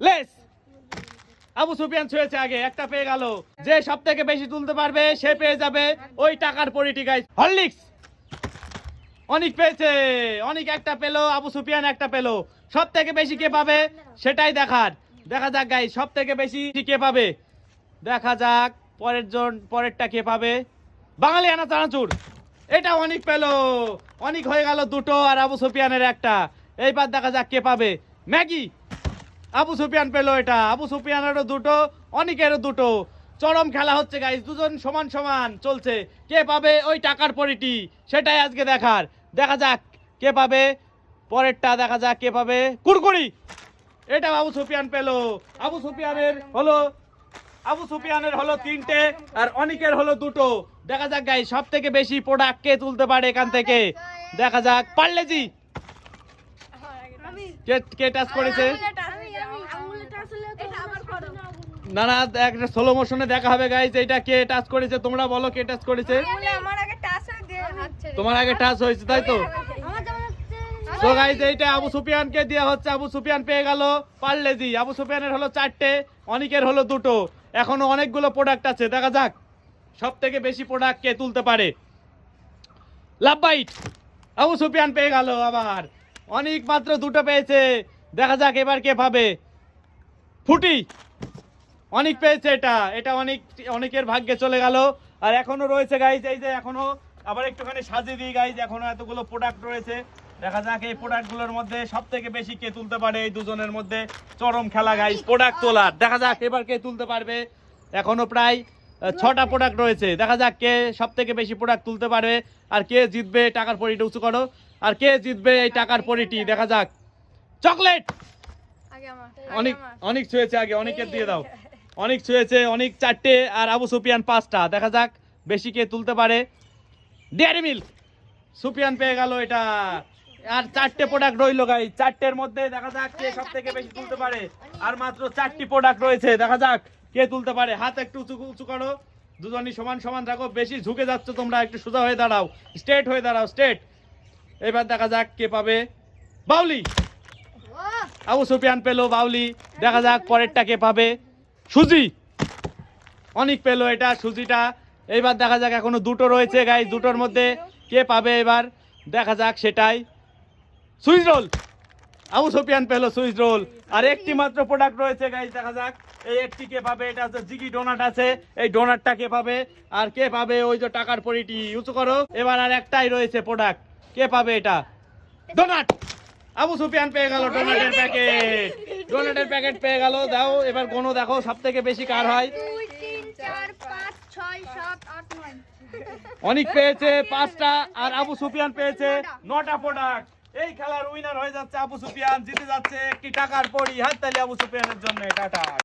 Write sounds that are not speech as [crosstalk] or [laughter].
Less. Abu Sufian ছুঁয়েছে আগে, একটা পেয়ে গেল। যে সব থেকে বেশি তুলতে পারবে, সে পেয়ে যাবে ওই টাকার পরিটি গাইস হরলিক্স! অনেক পেয়েছে, অনেক একটা পেল, আবু সুফিয়ান একটা পেল। সব থেকে বেশি কে পাবে, সেটাই দেখার। দেখা যাক গাই সব থেকে বেশি কে পাবে। দেখা যাক, পরের জন, পরেরটা কে পাবে। বাঙালি আনা চানাচুর। এটা অনেক পেল। অনেক হয়ে গেল দুটো আর আবু সুফিয়ানের একটা। এইবার দেখা যাক কে পাবে। ম্যাগি! আবু সুফিয়ান পেল এটা। আবু সুফিয়ানেরও দুটো অনেকেরও দুটো। চরম খেলা হচ্ছে গাইস দুজন সমান সমান চলছে। কে পাবে ওই টাকার পরিটি? সেটাই আজকে দেখার। দেখা যাক কে পাবে। পরেরটা দেখা যাক কে পাবে। কুরকুরি এটা আবু সুফিয়ান পেল। আবু সুফিয়ানের হলো আবু সুফিয়ানের হলো তিনটে আর অনেকের হলো দুটো। দেখা যাক গাই সব থেকে বেশি প্রোডাক্ট কে তুলতে পারে এখান থেকে। দেখা যাক। পারলে জি। কে কে টাচ করেছে? না না একটা স্লো মোশনে দেখা হবে গাইজ এটা কে টাচ করেছে তোমরা বলো কে টাচ করেছে। তোমার আগে টাচ হয়েছে তাই তো? তো গাইজ এইটা আবু সুফিয়ানকে দেওয়া হচ্ছে আবু সুফিয়ান পেয়ে গেল পারলেজি আবু সুফিয়ানের হলো চারটে অনেকের হলো দুটো। এখনও অনেকগুলো প্রোডাক্ট আছে দেখা যাক সব থেকে বেশি প্রোডাক্ট কে তুলতে পারে। লাভবাইট আবু সুফিয়ান পেয়ে গেল আবার। অনেক মাত্র দুটো পেয়েছে দেখা যাক এবার কে পাবে। ফুটি! অনেক পেয়েছে এটা। এটা অনেক অনেকের ভাগ্যে চলে গেল। আর এখনও রয়েছে গাইজ এই যে এখনও আবার একটুখানি সাজিয়ে দিই গাইজ এখনও এতগুলো প্রোডাক্ট রয়েছে। দেখা যাক এই প্রোডাক্টগুলোর মধ্যে সব থেকে বেশি কে তুলতে পারে এই দুজনের মধ্যে। চরম খেলা গাইজ প্রোডাক্ট তোলার। দেখা যাক এবার কে তুলতে পারবে। এখনও প্রায় ছটা প্রোডাক্ট রয়েছে। দেখা যাক কে সব থেকে বেশি প্রোডাক্ট তুলতে পারবে। আর কে জিতবে টাকার পরিটি উঁচু করো। আর কে জিতবে এই টাকার পরিটি দেখা যাক। চকলেট! অনেক অনেক ছুঁয়েছে আগে অনেকের দিয়ে দাও। [laughs] অনেক ছুঁয়েছে অনেক চারটে আর আবু সুপিয়ান পাঁচটা। দেখা যাক বেশি কে তুলতে পারে। ডেয়ারি মিল্ক সুপিয়ান পেয়ে গেল এটা। আর চারটে প্রোডাক্ট রইল গাই চারটের মধ্যে দেখা যাক কে সব থেকে বেশি তুলতে পারে। আর মাত্র চারটি প্রোডাক্ট রয়েছে। দেখা যাক কে তুলতে পারে। হাত একটু উঁচু উঁচু করো। দুজনই সমান সমান রাখো। বেশি ঝুঁকে যাচ্ছ তোমরা একটু সোজা হয়ে দাঁড়াও। স্ট্রেট হয়ে দাঁড়াও স্ট্রেট এবার দেখা যাক কে পাবে। বাউলি। আবু সুপিয়ান পেল বাউলি। দেখা যাক পরেরটা কে পাবে। সুজি। অনেক পেল এটা সুজিটা। এইবার দেখা যাক, এখনও দুটো রয়েছে গাই দুটোর মধ্যে কে পাবে এবার? দেখা যাক সেটাই। Switch role. আবু সুফিয়ান পেল সুইচ রোল। আর একটি মাত্র প্রোডাক্ট রয়েছে গাই দেখা যাক। এই একটি কে পাবে? এটা হচ্ছে জিগি ডোনাট আছে। এই ডোনাটটা কে পাবে? আর কে পাবে? ওই যে টাকার পরিটি, ইউজ করো। এবার আর একটাই রয়েছে প্রোডাক্ট কে পাবে এটা? ডোনাট আবু সুফিয়ান পেয়ে গেল ডোনাটের প্যাকেট ডোনাটের প্যাকেট পেয়ে গেল। দাও, এবার কোনো দেখো সব থেকে বেশি কার হয়। অনেক পেয়েছে পাঁচটা, আর আবু সুফিয়ান পেয়েছে নটা প্রোডাক্ট এই খেলার উইনার হয়ে যাচ্ছে আবু সুফিয়ান, জিতে যাচ্ছে একটি টাকার পরি। হাততালি আবু সুফিয়ানের জন্য, টাটা।